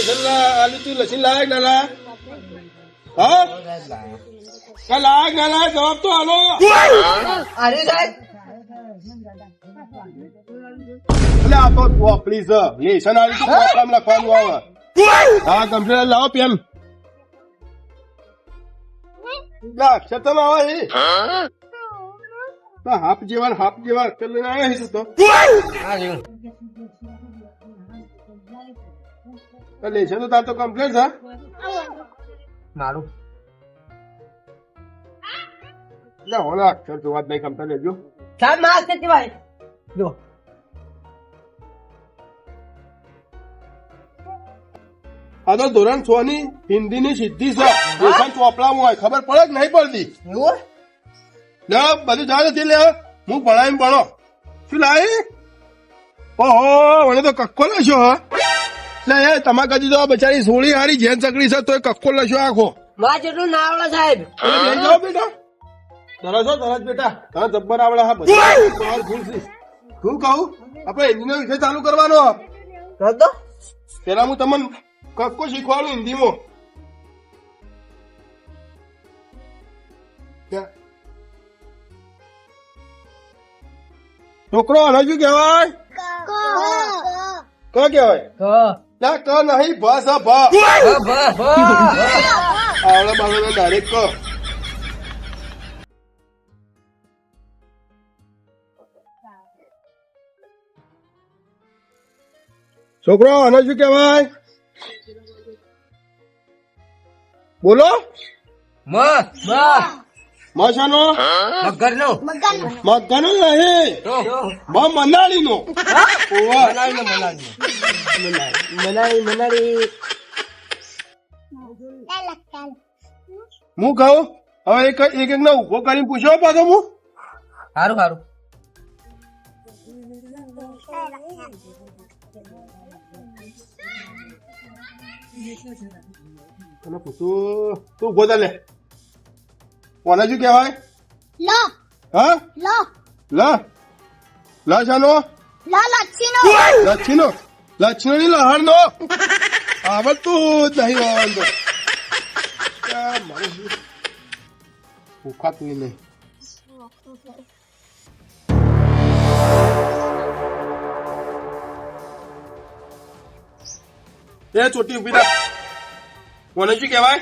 Lesson લા- આલુ તું લાયક ના લાયક હા? કે લાયક ના લાયક જવાબ તો આલો. અરે સાહેબ. એટલે આ તો ચોપડી છે તું લખવાનું આવે. હા કમ્પ્યુટર લાવો પેન. અક્ષર તો આવે હાફ જેવા હાફ જેવા અક્ષર લઈને આવ્યા છે તું. રહ્યું. તો તાર તો કમ્પ્લીટ છે મારું એટલે હોના અક્ષર જોવા જ નહીં ગમતા લેજો. સાહેબ માસ છે ભાઈ જો. આ તો ધોરણ છ ની હિન્દી ની સિદ્ધિ છે. લેસન ચોપડામાં હોય ખબર પડે કે નહીં પડતી? એવું? લે બધું જાણ નથી લે હું? ભણાવીને ભણો. શું લાવી ઓહો મને તો કક્કો લેશો હા? લે એ તમારે કદી તો આ બચારી સોળી હારી જેન ચકડી છે તો એ કક્કો લશો આખો. માં જેટલું ના આવડે સાહેબ બેસી જાઓ બેટા. બેટા. તને જબ્બર આવડે હા બધું છે. શું કહું? આપણે હિન્દીનો વિષય ચાલુ કરવાનો. કર પેલા હું તમને કક્કો શીખવાડું હિન્દીમાં. છોકરો હજુ શું કહેવાય? ક કહેવાય? ક. ના ક નહીં ભ સ ભ આવડે બાવડે ડાયરેક્ટ ક છોકરો આને શું કહેવાય? બોલો. મ મ મશાનો મગરનો? મગરનો મગનો નહીં મ મનાળી નો મનાલી મનાલી મનાલી મનાલી હું કહું? હવે એક એક એક ના ઊભો કરીને પૂછો પાછો હું. સારું સારું તને પૂછું? તું ઊભો થા લે. કોને શું કહેવાય? લ. હા? લ. લ. લ ચાલો. લ લચ્છીનો લચ્છીનો લચ્છીનો ની લહણ નો આવડતું જ નહીં આવવાનું તો આ મારું શું? ભૂખાતું નહીં. એ ચોટી ઊભી થા કોને શું કહેવાય?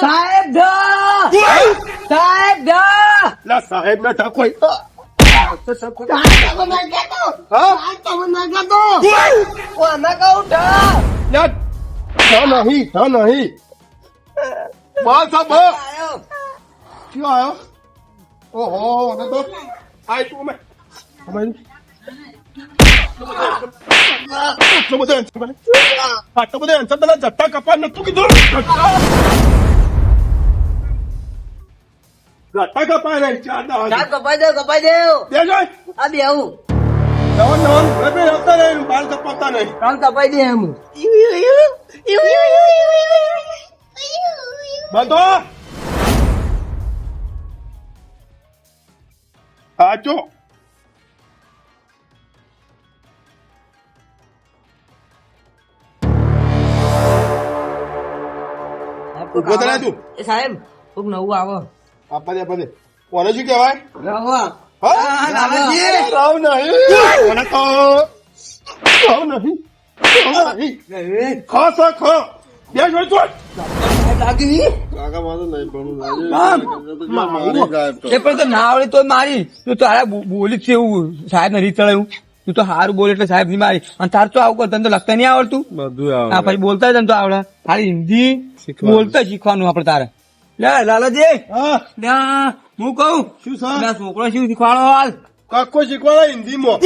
સાહેબ ધ. સાહેબ સાહેબ ના ઠક હોય તમે ના કહેતો હા? તમે ના કહેતો ઓ અમે કહું ધ યાર ઠ નહીં નહીં. બસ ક્યો આયો ઓહો તો આય તું અમે અમે આટલો બધો answer તને જટ્ટા કપા નતું કીધું. જટ્ટા કપા નહીં ચાર દવા સાહેબ કપાઈ દો કપાઈ દો બે જોય. આ બે આવું. નવન નવન ઘરે બે આવતા નહીં બાલ કપાતા નહીં. કામ કપાઈ દે એમ. બધો? સાચો ઊભો થા તું. સાહેબ કોક નવું આવો. આપા દે આપા દે. કોને શું કહેવાય? રવા રાવ નહીં. કોને તો રાવ નહીં. ખા બે જોઈ મારી તું તારા બોલી જ છે એવું. સાહેબ ને રીત ચડાયું. તું તો હારું બોલે એટલે સાહેબની મારી. અને તાર તો આવું કર તને તો લખતા નહીં આવડતું? બધું હા પછી બોલતા તને તો આવડે. તારી હિન્દી. બોલતા શીખવાનું આપડે તારે. લે લાલાજી. હા. લે હું કહું? શું લે છોકરો શું શીખવાડો હાલ? કાકો શીખવાડે હિન્દીમાં.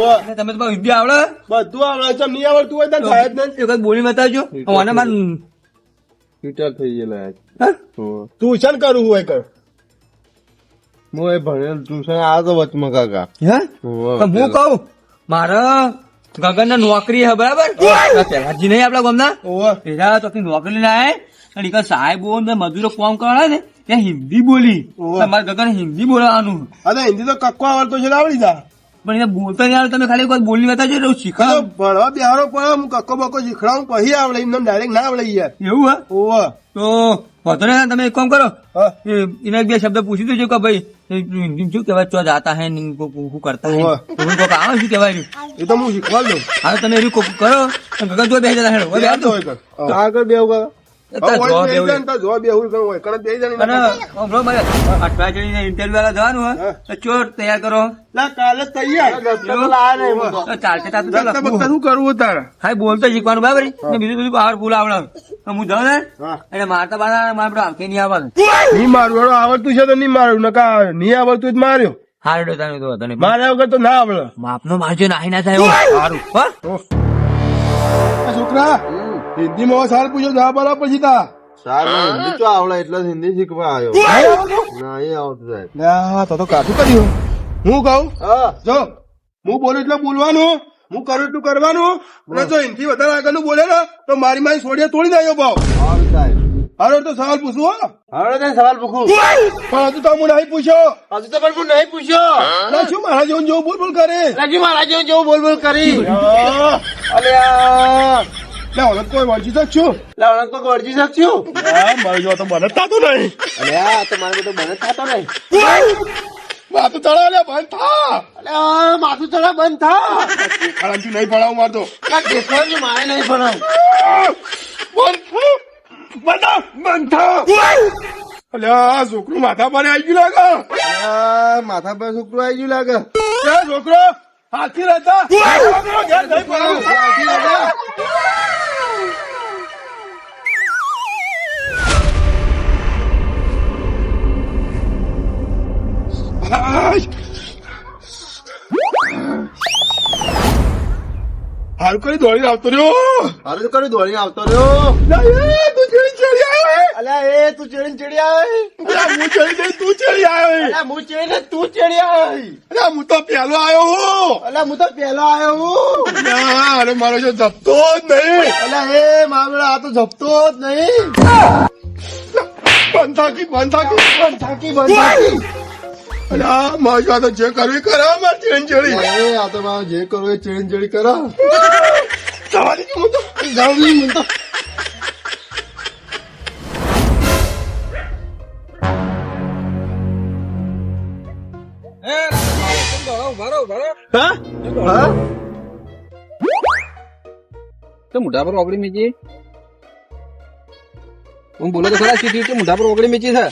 ઓવે. તમે તો હિન્દી આવડે. બધું આવડે છે નહીં આવડતું હોય તો સાહેબ ને એક બોલી બતાવજો. મને માર ટ્વિટર થઈ ગયેલા ટ્યુશન કરું હોય કર? હું એ ભણેલ ટ્યુશન આ તો વચમાં કાકા. હે? હું કહું? મારા ગગન ના નોકરી હે બરાબર? પેલાજી નહીં આપડા ગામના? ઓવે તો નોકરી ના આયા અને એક સાહેબો ને મજૂરો કામ કરવા ને ત્યાં હિન્દી બોલી. તમારે ગગન હિન્દી બોલવાનું. અરે હિન્દી તો કક્કો આવડતો છે આવડી જા. પણ એને બોલતા નહીં આવડે તમે ખાલી કોઈ બોલી બતાવજો એટલે એવું તો શીખવા ભણવા બિહારો પણ હું કક્કો બક્કો શીખડાવું પછી આવડે એમને ડાયરેક્ટ ના આવડે યાર. એવું હા? ઓવા તો વધારે નહીં તમે એક કામ કરો. એને બે શબ્દ પૂછી દેજો કે ભાઈ શું કહેવાય? ચો જાતા હે ને શું કરતા હે. તો હું કોક આવે શું કહેવાય એ તો હું શીખવાડ દઉં. હા તમે એવું કરો ગગન જો બે જતા હેડો. આગળ બે મારે બોલતો શીખવાનું બરાબર? બીજું બધું બહાર ફૂલ આવડે તો હું જાઉં ને? એટલે મારતા બાર મારે બધું નહીં આવવાનું. નહીં મારું આવડતું છે તો નહીં મારું. નકા નહીં આવડતું જ માર્યો. હારડો તને તો નહીં. માર્યા વગર તો ના આવડે. માપનો મારજો નાહી ના થાય. સારું છોકરા હિન્દીમાં સાર પૂછ્યો જવાબ આપો પછી તા. સાર હિન્દી તો આવડે? એટલે હિન્દી શીખવા આવ્યો. ના એ આવતું સાહેબ ના તો તો કાઠું કર્યું હું. કહું? જો હું બોલું એટલે બોલવાનું. હું કરું એટલું કરવાનું. અને જો એનથી વધારે આગળનું બોલે ને તો મારી મારી સોડિયા તોડી નાખ્યો ભાવ સાહેબ હારો તો સવાલ પૂછવો હો. હવે તો સવાલ પૂછું. પણ હજુ તો હું નહીં પૂછ્યો. હજુ તો પણ હું નહીં પૂછ્યો. ના, શું મારા જેવું જેવું બોલ બોલ કરે રાજી મહારાજ જેવું બોલ બોલ કરી. લ્યા, લ્યા, હવે કોઈ વળજી શકશું? લાવણ તો વળજી શકશું? લ્યા, મારી જો તો મને થતું નહીં. અલ્યા તમારે બધું મને થતો નહીં. માથું ચડાવ લે બંધ થા. અરે માથું ચડા બંધ થા. ખરાબથી નહીં ભણાવું મારતો આ દેખવાનું મારે નહીં ભણાવ. બંધ થા. બંધ બંધ થા. અલ્યા છોકરું માથા પર આવી ગયું લાગે. માથા પર છોકરું આવી ગયું લાગે. છોકરો હાથી રહેતા. હારું કરી દોડી આવતો રહ્યો. હારું દોડી આવતો રહ્યો. તું ચડી ચડી આવે અલ્યા એ તું ચડીને ચડી આવે હું ચડી ચડી તું ચડી આવે હું ચડીને તું ચડી આવે અલ્યા, હું તો પેલો આવ્યો હું. અલ્યા હું તો પેલો આવ્યો હું. અરે મારો જો જપતો જ નહીં. અલ્યા એ મારો આ તો જપતો જ નહીં. બંધાકી થાકી બંધ થાકી. થાકી બંધ મારી જે કરવી કરે મારી ચડી ચડી એ આ તો મારે જે કરવું એ ચડીને ચડી કરો જવા હું તો જાઉં નહીં હા હા? તો મોઢા પર ઓગળી મીચી. હું બોલો તો ખરા સીધી કે મોઢા પર ઓગળી મીચી છે.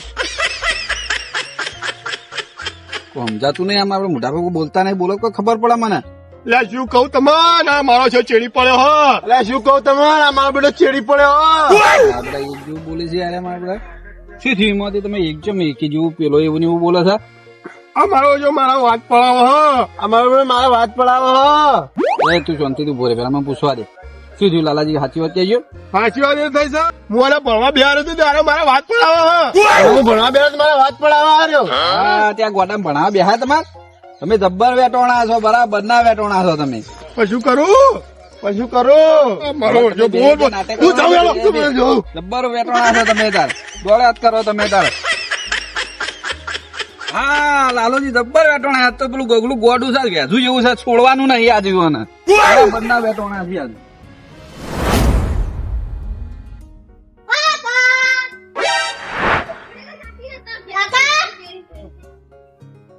સમજાતું નહીં આમાં આપણે મોટા પર બોલતા નહીં બોલો કોઈ ખબર પડે મને. લે શું કહું તમાર? આ મારો છે ચેડી પડ્યો હો. લે શું કહું તમાર? આ મારો બેટો ચેડી પડ્યો હો. આપડે એક જેવું બોલે છે યાર આપણે. શું થયું એમાંથી તમે એક જેમ એકી જેવું પેલો એવું ને એવું બોલે છે? આ મારો જો મારા વાત પડાવો હો. આ મારો વાત પડાવો હો. એ તું શાંતિથી રહે પેલા મને પૂછવા દે. શું થયું લાલાજી સાચી વાત કહેજો. સાચી વાત એ થઈ છે. હું આને ભણવા બિહાર હતું ત્યારે મારા વાત પડાવો હું. ભણવા બેઠો મારા વાત પડાવવા આવ્યો હા ત્યાં ગોડામાં ભણવા બેહા તમાર તમે જબ્બર વેટોણા છો બરાબર ના વેટોણા છો તમે. પછી કરું? પછી કરું? મારો જો બોલ બોલ હું જાઉં યાર, તું મને જોઉં. જબ્બર વેટોણા છો તમે તાર. દોડે કરો તમે તાર. હા લાલોજી જબ્બર વેટોણા આજ તો પેલું ગગલું ગોડું છે. વેધું જેવું છે છોડવાનું નહીં આ જીવન. બરાબર વેટોણા છે આજ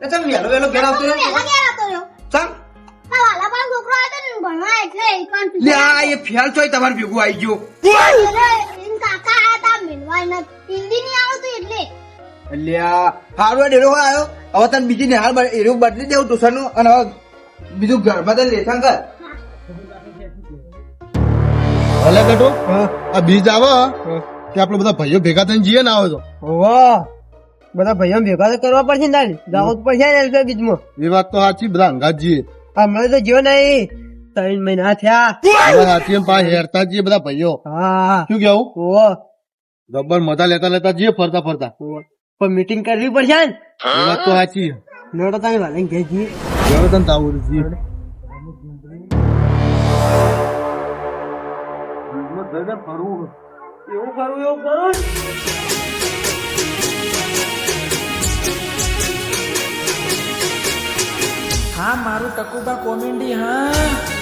કાકા વહેલો વહેલો ઘેર આવતો રહ્યો. પહેલા ક્યારે હતો રહ્યો? ચાલ. વાલા પણ છોકરો હતો ને ભણવા એટલે એ લે આ એ ફેલ ચોય તમારે ભેગું આવી ગયો. એમ કાકા આયા તા મિલવાય ન હિન્દી નહીં આવડતું એટલે. અલ્યા હારું ડેરો આવ્યો હવે તને બીજી બ- એરો બદલી દેવું ટ્યુશનનું અને હવે બીજું ઘરમાં તને લેસન કર. ભલે બેટો. આ બીજ આવે. કે આપણે બધા ભાઈઓ ભેગા થઈને જઈએ ને આવે તો વાહ. બધા ભાઈઓ ભેગા તો કરવા પડશે ને તારે. જવું તો પડશે ને બીજમાં એ વાત તો સાચી બધા હમણાં તો જો નહીં. ત્રણ મહિના થયા. સાચી એમ પાસે હેરતા જઈએ બધા ભાઈઓ. હા. શું કેવું? ઓ રબર મજા લેતા લેતા જઈએ ફરતા ફરતા. પણ મીટિંગ કરવી પડશે ને? એ વાત તો સાચી. નોડો તારી વાલે ઘેર જઈએ. હવે તને તાવું જઈએ એવું ફરવું એવું કરું મારું ટકુબા કોમેડી હા.